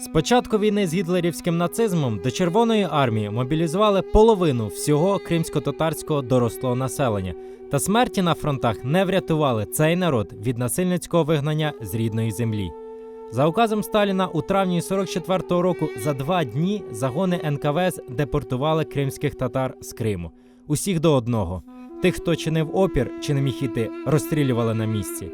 З початку війни з гітлерівським нацизмом до Червоної армії мобілізували половину всього кримсько-татарського дорослого населення, та смерті на фронтах не врятували цей народ від насильницького вигнання з рідної землі. За указом Сталіна у травні 44-го року за два дні загони НКВС депортували кримських татар з Криму. Усіх до одного. Тих, хто чинив опір чи не міг іти, розстрілювали на місці.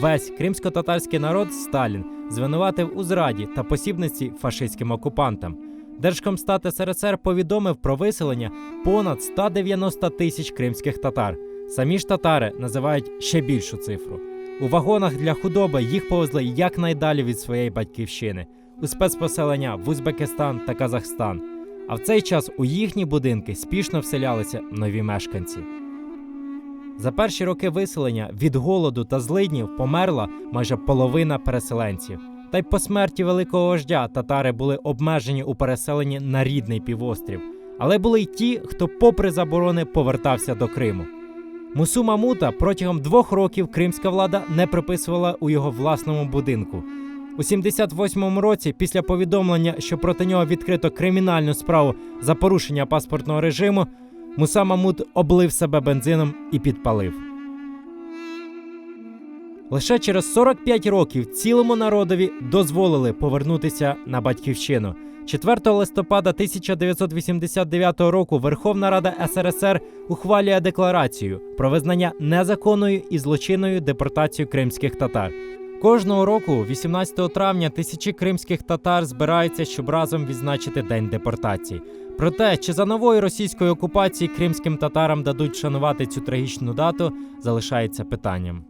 Весь кримсько-татарський народ Сталін звинуватив у зраді та посібниці фашистським окупантам. Держкомстат СРСР повідомив про виселення понад 190 тисяч кримських татар. Самі ж татари називають ще більшу цифру. У вагонах для худоби їх повезли якнайдалі від своєї батьківщини у спецпоселення в Узбекистан та Казахстан. А в цей час у їхні будинки спішно вселялися нові мешканці. За перші роки виселення від голоду та злиднів померла майже половина переселенців. Та й по смерті великого вождя татари були обмежені у переселенні на рідний півострів. Але були й ті, хто, попри заборони, повертався до Криму. Мусу Мамута протягом двох років кримська влада не приписувала у його власному будинку. У 78-му році, після повідомлення, що проти нього відкрито кримінальну справу за порушення паспортного режиму, Муса Мамут облив себе бензином і підпалив. Лише через 45 років цілому народові дозволили повернутися на батьківщину. 4 листопада 1989 року Верховна Рада СРСР ухвалює декларацію про визнання незаконною і злочинною депортацію кримських татар. Кожного року, 18 травня, тисячі кримських татар збираються, щоб разом відзначити день депортації. Проте, чи за нової російської окупації кримським татарам дадуть шанувати цю трагічну дату, залишається питанням.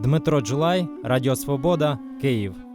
Дмитро Джулай, Радіо Свобода, Київ.